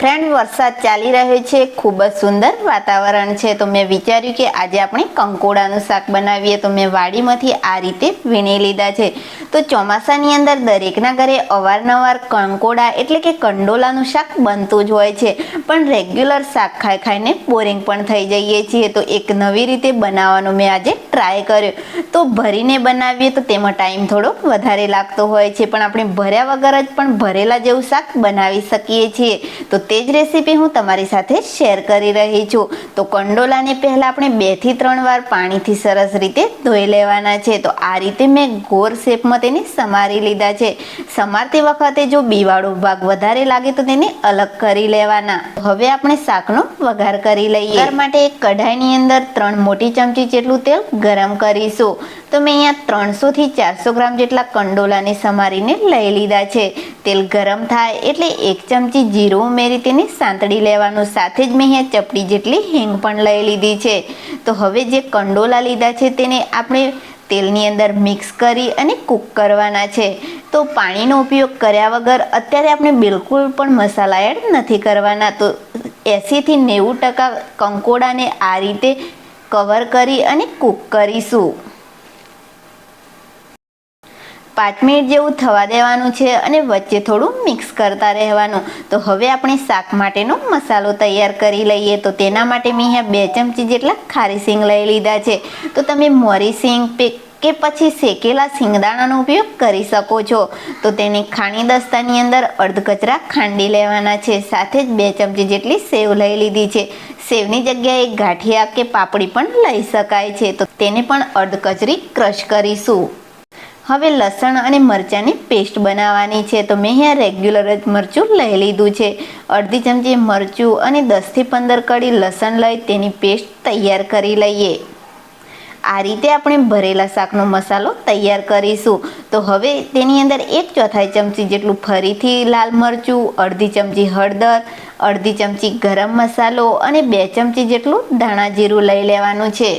Friend વરસાદ ચાલી રહ્યો છે, ખૂબ જ સુંદર વાતાવરણ છે. તો મેં વિચાર્યું કે આજે આપણે કંકોડાનું શાક બનાવીએ. તો મેં વાડીમાંથી આ રીતે વીણી લીધા છે. તો ચોમાસાની અંદર દરેકના ઘરે અવારનવાર કંકોડા એટલે કે કંડોલાનું શાક બનતું જ હોય છે. પણ રેગ્યુલર શાક ખાઈ ખાઈને બોરિંગ પણ થઈ જઈએ છીએ. તો એક નવી રીતે બનાવવાનો મેં આજે ટ્રાય કર્યો. તો ભરીને બનાવીએ તો તેમાં ટાઈમ થોડો વધારે લાગતો હોય છે. પણ આપણે ભર્યા વગર જ પણ ભરેલા જેવું શાક બનાવી શકીએ છીએ. તો તે જ રેસીપી હું તમારી સાથે શેર કરી રહી છું. તો કંડોલાને પહેલાં આપણે બેથી ત્રણ વાર પાણીથી સરસ રીતે ધોઈ લેવાના છે. તો આ રીતે મેં ગોર શેપમાં તેને સમારી લીધા છે. સમારતી વખતે જો બીવાળો ભાગ વધારે લાગે તો તેને અલગ કરી લેવાના. હવે આપણે શાકનો વઘાર કરી લઈએ. માટે એક કઢાઈની અંદર ત્રણ મોટી ચમચી જેટલું તેલ ગરમ કરીશું. તો મેં અહીંયા ત્રણસોથી ચારસો ગ્રામ જેટલા કંડોલાને સમારીને લઈ લીધા છે. તેલ ગરમ થાય એટલે એક ચમચી જીરું ઉમેરી તેને સાંતળી લેવાનું. સાથે જ મેં અહીંયા ચપટી જેટલી હિંગ પણ લઈ લીધી છે. તો હવે જે કંડોલા લીધા છે તેને આપણે તેલની અંદર મિક્સ કરી અને કૂક કરવાના છે. તો પાણીનો ઉપયોગ કર્યા વગર અત્યારે આપણે બિલકુલ પણ મસાલા એડ નથી કરવાના. તો એંસીથી નેવું ટકા કંકોડાને આ રીતે કવર કરી અને કૂક કરીશું. પાંચ મિનિટ જેવું થવા દેવાનું છે અને વચ્ચે થોડું મિક્સ કરતા રહેવાનું. તો હવે આપણે શાક માટેનો મસાલો તૈયાર કરી લઈએ. તો તેના માટે મેં અહીંયા બે ચમચી જેટલા ખારી સિંગ લઈ લીધા છે. તો તમે મોરી સિંગ કે પછી શેકેલા સિંગદાણાનો ઉપયોગ કરી શકો છો. તો તેને ખાણી દસ્તાની અંદર અર્ધકચરા ખાંડી લેવાના છે. સાથે જ બે ચમચી જેટલી સેવ લઈ લીધી છે. સેવની જગ્યાએ ગાંઠિયા કે પાપડી પણ લઈ શકાય છે. તો તેને પણ અર્ધકચરી ક્રશ કરીશું. હવે લસણ અને મરચાંની પેસ્ટ બનાવવાની છે. તો મેં અહીંયા રેગ્યુલર જ મરચું લઈ લીધું છે. અડધી ચમચી મરચું અને દસથી પંદર કડી લસણ લઈ તેની પેસ્ટ તૈયાર કરી લઈએ. આ રીતે આપણે ભરેલા શાકનો મસાલો તૈયાર કરીશું. તો હવે તેની અંદર એક ચોથાઈ ચમચી જેટલું ફરીથી લાલ મરચું, અડધી ચમચી હળદર, અડધી ચમચી ગરમ મસાલો અને બે ચમચી જેટલું ધાણા જીરું લઈ લેવાનું છે.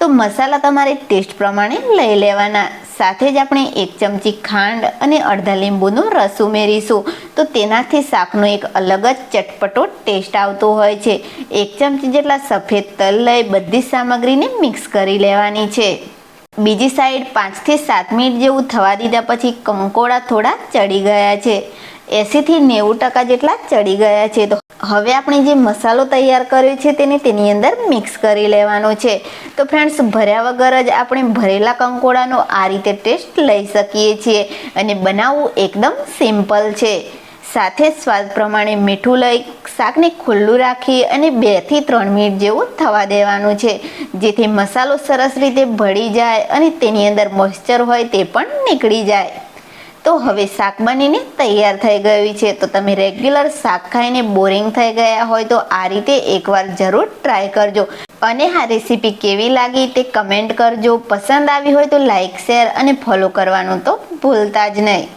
તો મસાલા તમારે ટેસ્ટ પ્રમાણે લઈ લેવાના. સાથે જ આપણે એક ચમચી ખાંડ અને અડધા લીંબુનો રસ ઉમેરીશું. તો તેનાથી શાકનો એક અલગ જ ચટપટો ટેસ્ટ આવતો હોય છે. એક ચમચી જેટલા સફેદ તલ લઈ બધી સામગ્રીને મિક્સ કરી લેવાની છે. બીજી સાઈડ પાંચથી સાત મિનિટ જેવું થવા દીધા પછી કંકોડા થોડા ચડી ગયા છે. એંસીથી નેવું ટકા જેટલા ચડી ગયા છે. તો હવે આપણે જે મસાલો તૈયાર કર્યો છે તેને તેની અંદર મિક્સ કરી લેવાનો છે. તો ફ્રેન્ડ્સ, ભર્યા વગર જ આપણે ભરેલા કંકોડાનો આ રીતે ટેસ્ટ લઈ શકીએ છીએ અને બનાવવું એકદમ સિમ્પલ છે. સાથે સ્વાદ પ્રમાણે મીઠું લઈ શાકને ખુલ્લું રાખી અને બેથી ત્રણ મિનિટ જેવું થવા દેવાનું છે. જેથી મસાલો સરસ રીતે ભળી જાય અને તેની અંદર મોઇશ્ચર હોય તે પણ નીકળી જાય. તો હવે શાક બનીને તૈયાર થઈ ગયું છે. તો તમે રેગ્યુલર શાક ખાઈને બોરિંગ થઈ ગયા હોય તો આ રીતે એકવાર જરૂર ટ્રાય કરજો. અને આ રેસીપી કેવી લાગી તે કમેન્ટ કરજો. પસંદ આવી હોય તો લાઈક શેર અને ફોલો કરવાનું તો ભૂલતા જ નહીં.